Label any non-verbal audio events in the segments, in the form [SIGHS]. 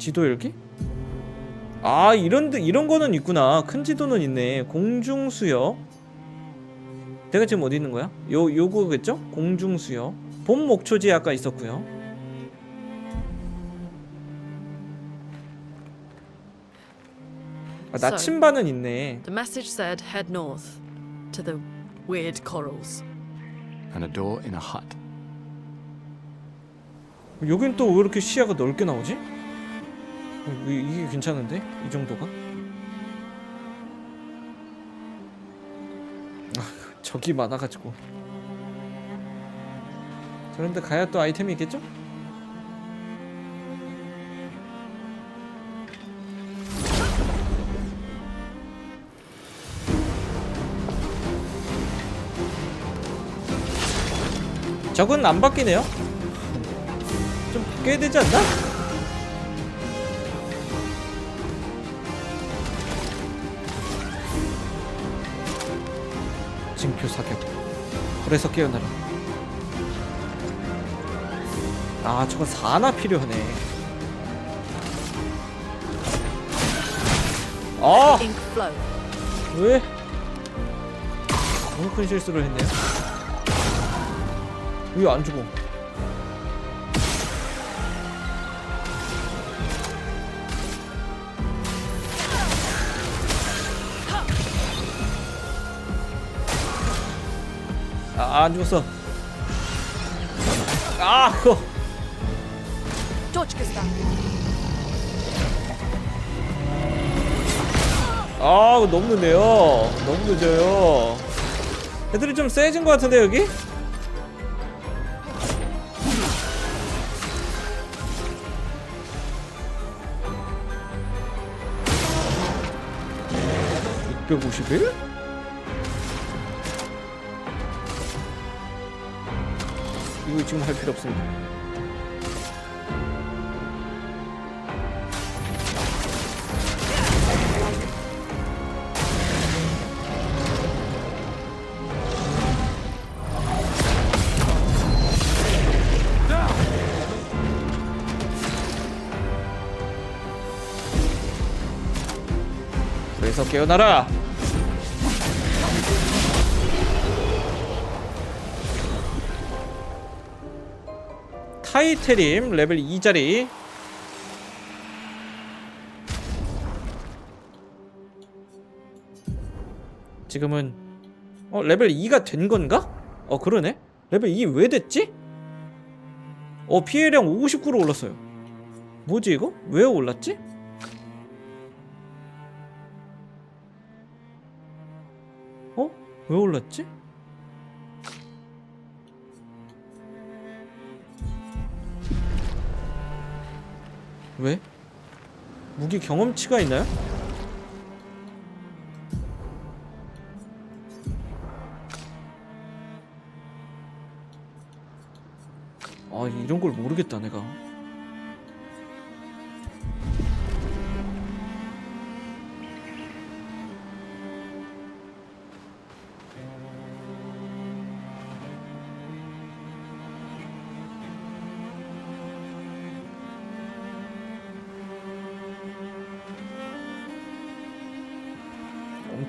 지도 열기? 아 이런 데- 이런 거는 있구나. 큰 지도는 있네. 공중 수역. 내가 지금 어디 있는 거야? 요 요거겠죠? 공중 수역. 본 목초지에 아까 있었고요. 아, 나침반은 있네. The message said head north to the weird corals. And a door in a hut. 여긴 또 왜 이렇게 시야가 넓게 나오지? 어, 이- 이게 괜찮은데? 이 정도가? 아, 적이 많아가지고 저런데 가야 또 아이템이 있겠죠? 적은 안 바뀌네요 좀 바뀌어야 되지 않나? 징표 사격. 불에서 깨어나라. 아 저건 사나 필요하네. 아! 왜? 너무 큰 실수를 했네요 왜 안 죽어 아, 안 죽었어. 아, 그거. 또 죽겠다. 아, 너무 늦네요. 너무 늦어요. 애들이 좀 세진 것 같은데, 여기? 백5 0일 이거 지금 할 필요 없습니다. 그래서 깨어나라 타이테림 레벨 2짜리 지금은 어 레벨 2가 된 건가? 어 그러네 레벨 2 왜 됐지? 어 피해량 59로 올랐어요 뭐지 이거? 왜 올랐지? 어? 왜 올랐지? 왜? 무기 경험치가 있나요? 아 이런 걸 모르겠다 내가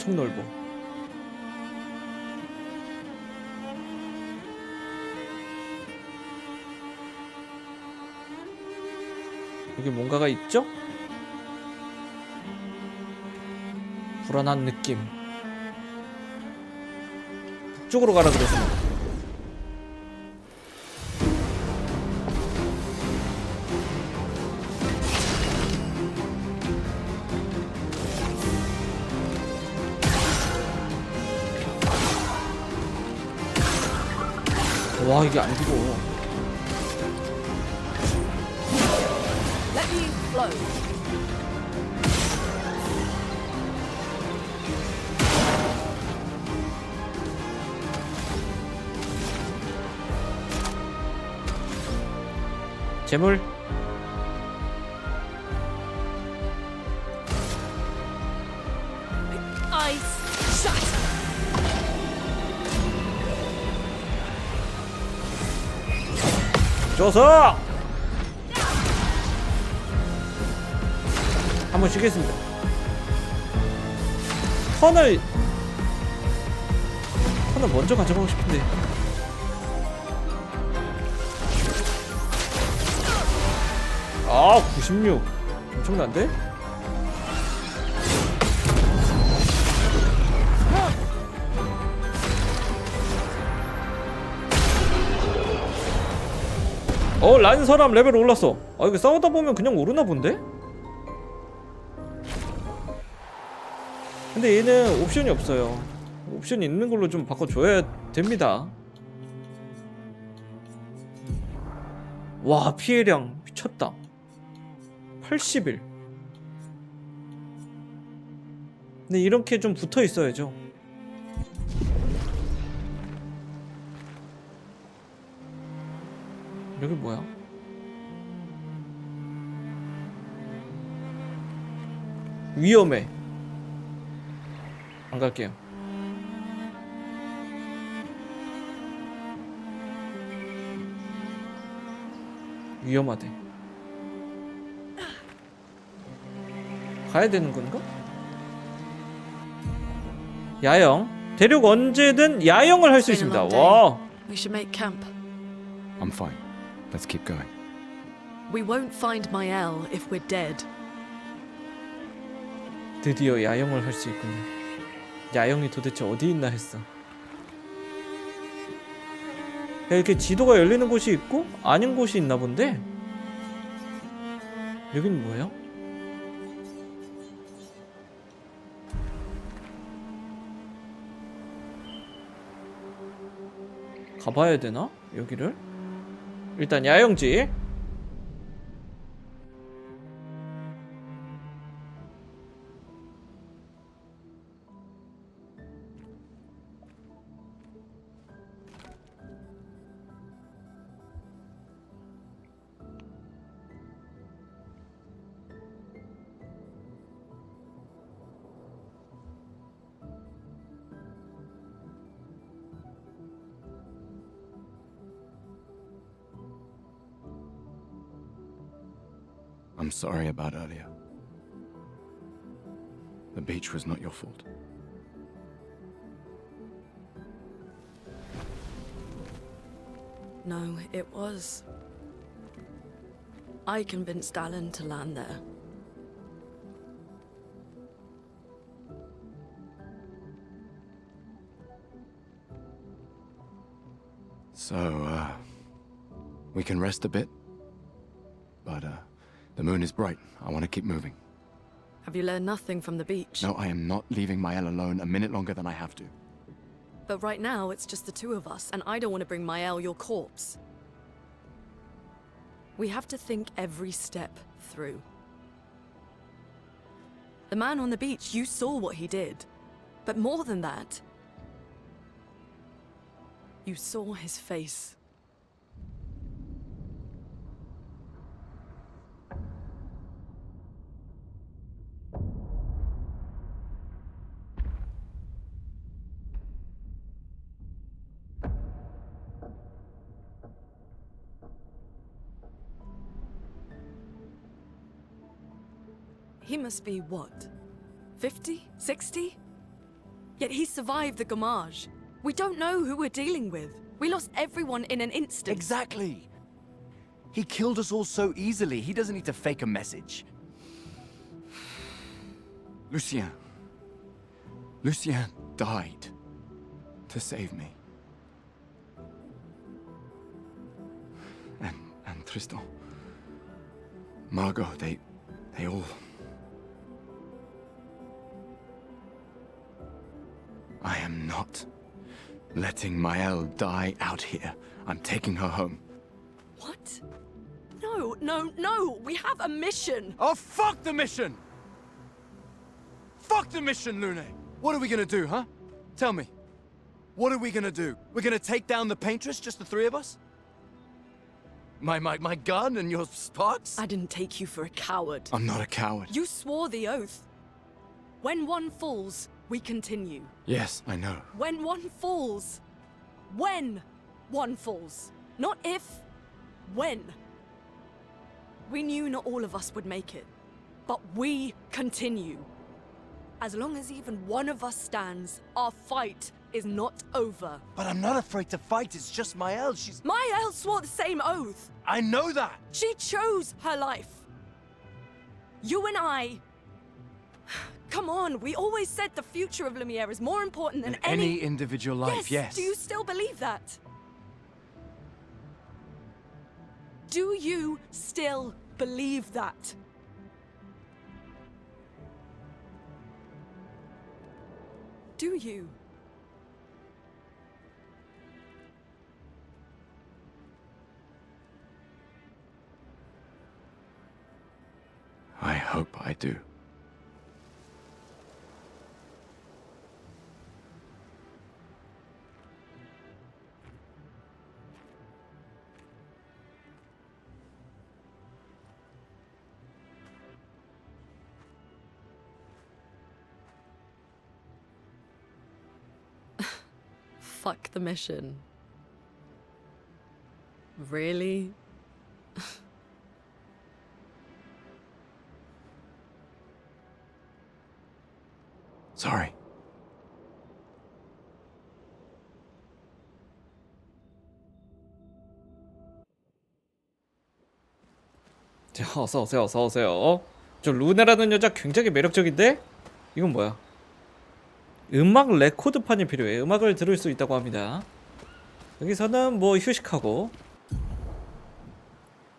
엄청 넓어. 여기 뭔가가 있죠? 불안한 느낌. 북쪽으로 가라 그래서 와 이게 안 죽어. 재물 줘서 한번 쉬겠습니다. 턴을 턴을 먼저 가져가고 싶은데. 아, 96. 엄청난데? 어, 란서람 레벨 올랐어. 아, 이거 싸우다 보면 그냥 오르나 본데? 근데 얘는 옵션이 없어요. 옵션이 있는 걸로 좀 바꿔줘야 됩니다. 와, 피해량 미쳤다. 80일. 근데 이렇게 좀 붙어 있어야죠. 뭐야? 위험해. 안 갈게요. 위험하대. 가야 되는 건가? 야영. 대륙 언제든 야영을 할 수 있습니다. 와. We should make camp. I'm fine. Let's keep going. We won't find Mael if we're dead. 드디어 야영을 할 수 있군요. 야영이 도대체 어디 있나 했어. 야, 이렇게 지도가 열리는 곳이 있고 아닌 곳이 있나 본데. 여긴 뭐예요? 가봐야 되나? 여기를? 일단 야영지. I'm sorry about earlier. The beach was not your fault. No, it was. I convinced Alan to land there. So, uh, we can rest a bit. But, uh, the moon is bright. I want to keep moving. Have you learned nothing from the beach? No, I am not leaving Mael alone a minute longer than I have to. But right now, it's just the two of us, and I don't want to bring Mael your corpse. We have to think every step through. The man on the beach, you saw what he did. But more than that, you saw his face. He must be what? 50? 60? Yet he survived the Gamage. We don't know who we're dealing with. We lost everyone in an instant. Exactly. He killed us all so easily. He doesn't need to fake a message. [SIGHS] Lucien. Lucien died to save me. And and Tristan. Margot, they they all not letting Mael die out here. I'm taking her home. What? No, no, no! We have a mission! Oh, fuck the mission! Fuck the mission, Lune! What are we gonna do, huh? Tell me. What are we gonna do? We're gonna take down the paintress, just the three of us? My, my, my gun and your sparks? I didn't take you for a coward. I'm not a coward. You swore the oath. When one falls, we continue. Yes, I know. When one falls. When one falls. Not if, when. We knew not all of us would make it. but we continue. As long as even one of us stands, our fight is not over. But I'm not afraid to fight. It's just Mael. She's. Mael swore the same oath. I know that. She chose her life. You and I. Come on, we always said the future of Lumiere is more important than In any individual life, yes. Do you still believe that? Do you still believe that? Do you? I hope I do. Fuck the mission. Really? Sorry. 자, 어서 오세요, 어서 오세요. 저 루네라는 여자 굉장히 매력적인데? 이건 뭐야? 음악 레코드판이 필요해. 음악을 들을 수 있다고 합니다. 여기서는 뭐 휴식하고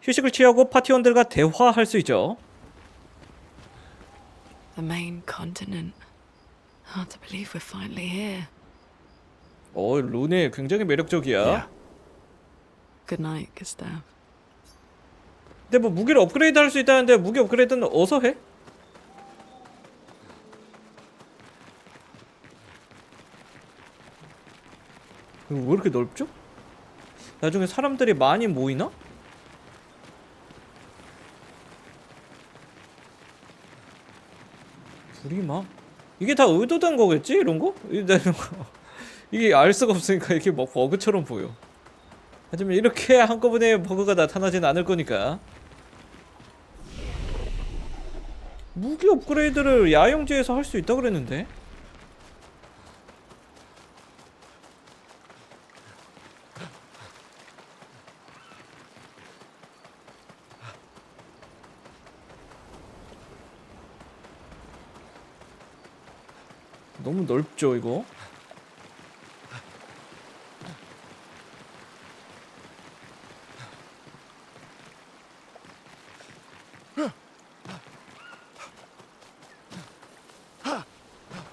휴식을 취하고 파티원들과 대화할 수 있죠. The main continent. Hard to believe we're finally here. 어, 루네 굉장히 매력적이야. Yeah. Good night, Gustav. 근데 뭐 무기를 업그레이드 할 수 있다는데 무기 업그레이드는 어서 해? 왜 이렇게 넓죠? 나중에 사람들이 많이 모이나? 불이 막 이게 다 의도된 거겠지 이런 거? 이런 거 [LAUGHS] 이게 알 수가 없으니까 이게 막 버그처럼 보여. 하지만 이렇게 한꺼번에 버그가 나타나진 않을 거니까 무기 업그레이드를 야영지에서 할 수 있다 그랬는데 넓죠 이거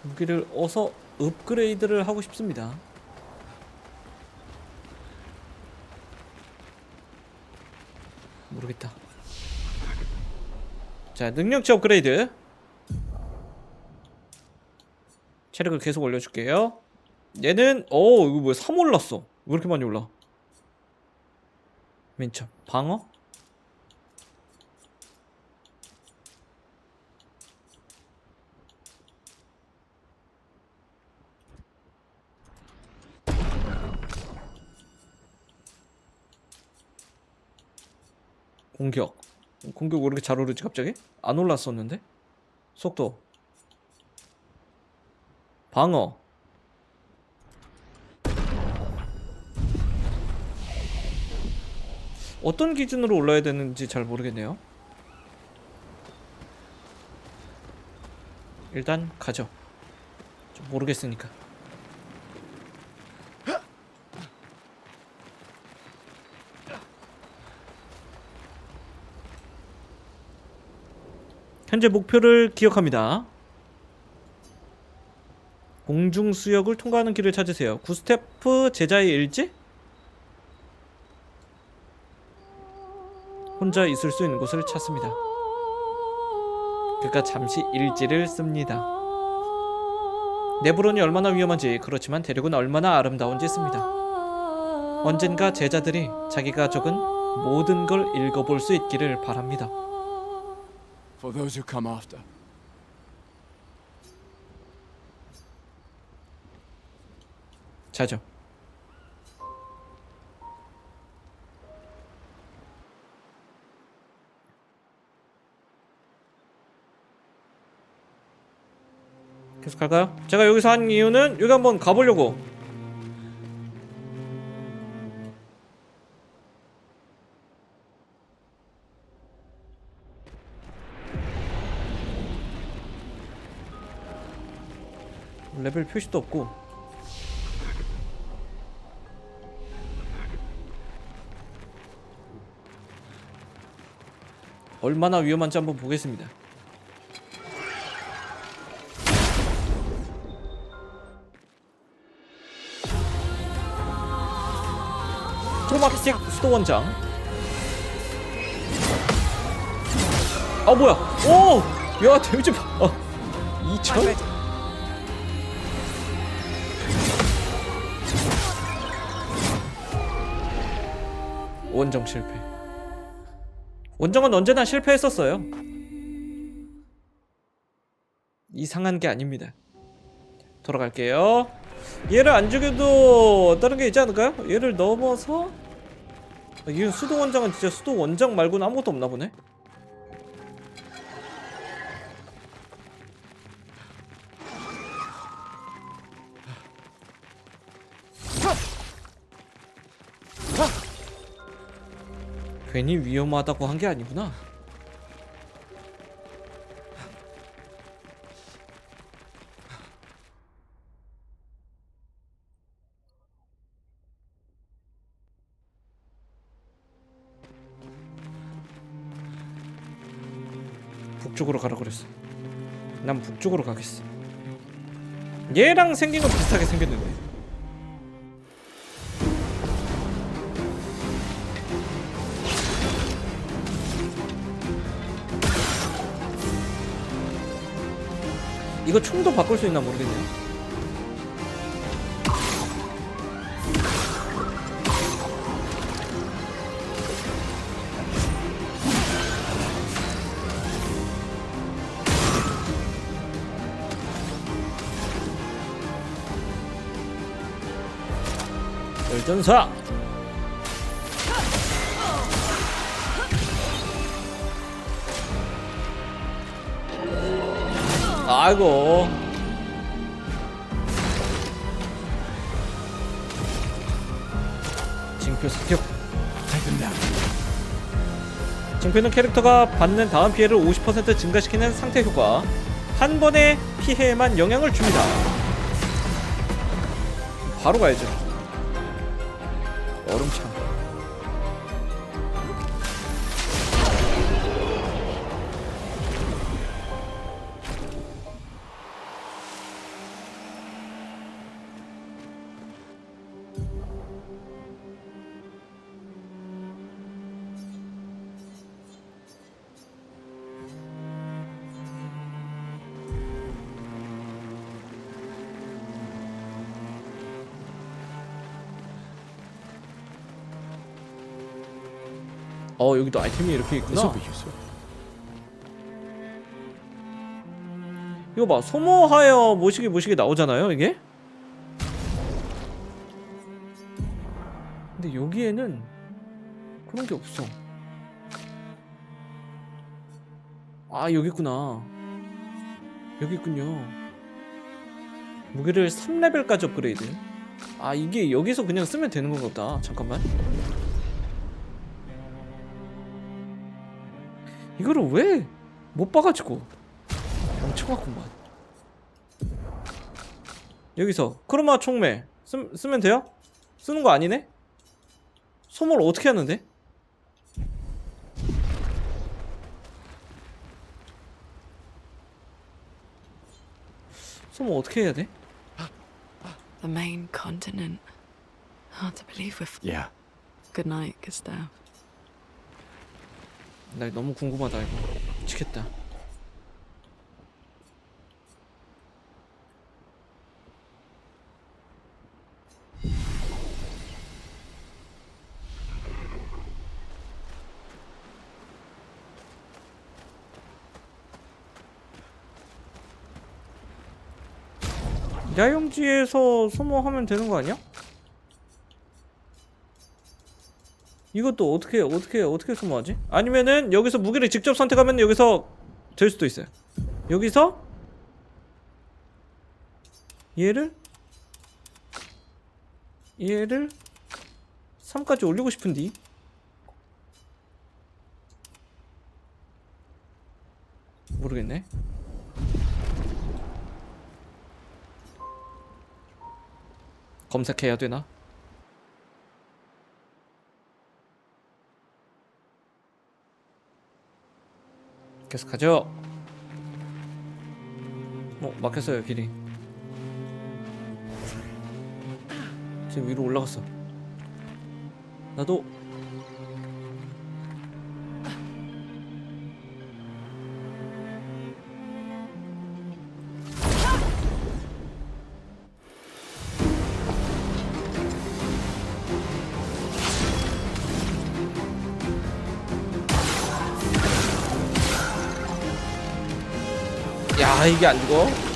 무기를 어서 업그레이드를 하고 싶습니다. 모르겠다. 자, 능력치 업그레이드. 체력을 계속 올려줄게요. 얘는 어 이거 뭐야 3 올랐어. 왜 이렇게 많이 올라? 맨 처음 방어? 공격. 공격 왜 이렇게 잘 오르지 갑자기? 안 올랐었는데? 속도. 방어. 어떤 기준으로 올라야 되는지 잘 모르겠네요. 일단 가죠. 좀 모르겠으니까. 현재 목표를 기억합니다. 공중 수역을 통과하는 길을 찾으세요. 구스테프 제자의 일지? 혼자 있을 수 있는 곳을 찾습니다. 그가 잠시 일지를 씁니다. 네브론이 얼마나 위험한지 그렇지만 대륙은 얼마나 아름다운지 씁니다. 언젠가 제자들이 자기가 적은 모든 걸 읽어볼 수 있기를 바랍니다. For those who come after. 자죠. 계속 갈까요? 제가 여기서 한 이유는 여기 한번 가보려고 레벨 표시도 없고 얼마나 위험한지 한번 보겠습니다 크로마틱 수도 원장. 아 뭐야? 오! 야 데미지 봐. 어. 2천? 원정 실패. 원정은 언제나 실패했었어요. 이상한 게 아닙니다. 돌아갈게요. 얘를 안 죽여도 다른 게 있지 않을까요? 얘를 넘어서 아, 얘 수도 원장은 진짜 수도 원장 말고는 아무것도 없나 보네. 괜히 위험하다고 한 게 아니구나. 북쪽으로 가라 그랬어. 난 북쪽으로 가겠어. 얘랑 생긴 건 비슷하게 생겼는데. 이거 총도 바꿀 수 있나 모르겠네. 열전사. 아이고. 징표 사격. 징표는 캐릭터가 받는 다음 피해를 50% 증가시키는 상태 효과. 한 번의 피해에만 영향을 줍니다. 바로 가야죠. 얼음창. 어 여기도 아이템이 이렇게 있구나. 이거 봐 소모하여 모시기 모시기 나오잖아요 이게. 근데 여기에는 그런 게 없어. 아 여기 있구나. 여기 있군요. 무게를 3레벨까지 업그레이드. 아 이게 여기서 그냥 쓰면 되는 건가 보다. 잠깐만. 이거를 왜 못 봐가지고 멍청하구만 여기서 크로마 총매 쓰, 쓰면 돼요? 쓰는 거 아니네? 소모를 어떻게 하는데? 소모 어떻게 해야 돼? The main continent. Hard to believe we're. Yeah. Good night, Gustav. 나 너무 궁금하다 이거 미치겠다 야영지에서 소모하면 되는 거 아니야? 이것도 어떻게 어떻게 어떻게 소모하지? 아니면은 여기서 무기를 직접 선택하면 여기서 될 수도 있어요. 여기서 얘를 얘를 3까지 올리고 싶은디 모르겠네 검색해야 되나? 계속 가죠. 어 막혔어요 길이. 지금 위로 올라갔어. 나도 야 이게 안 죽어?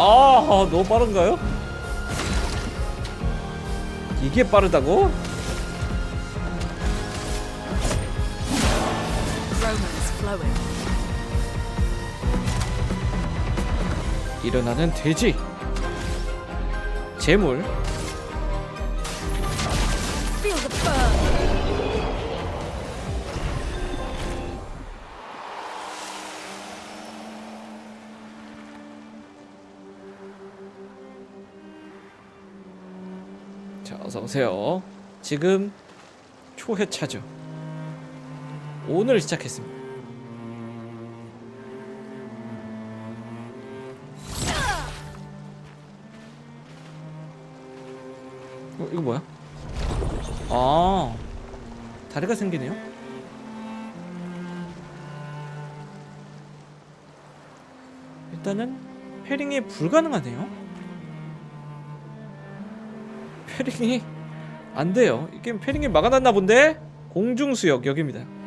아 너무 빠른가요? 이게 빠르다고? 일어나는 돼지 재물 오세요. 지금 초회차죠. 오늘 시작했습니다. 어 이거 뭐야? 아 다리가 생기네요? 일단은 패링이 불가능하네요. 패링이 안 돼요. 이 게임 패링이 막아놨나 본데? 공중수역 여기입니다.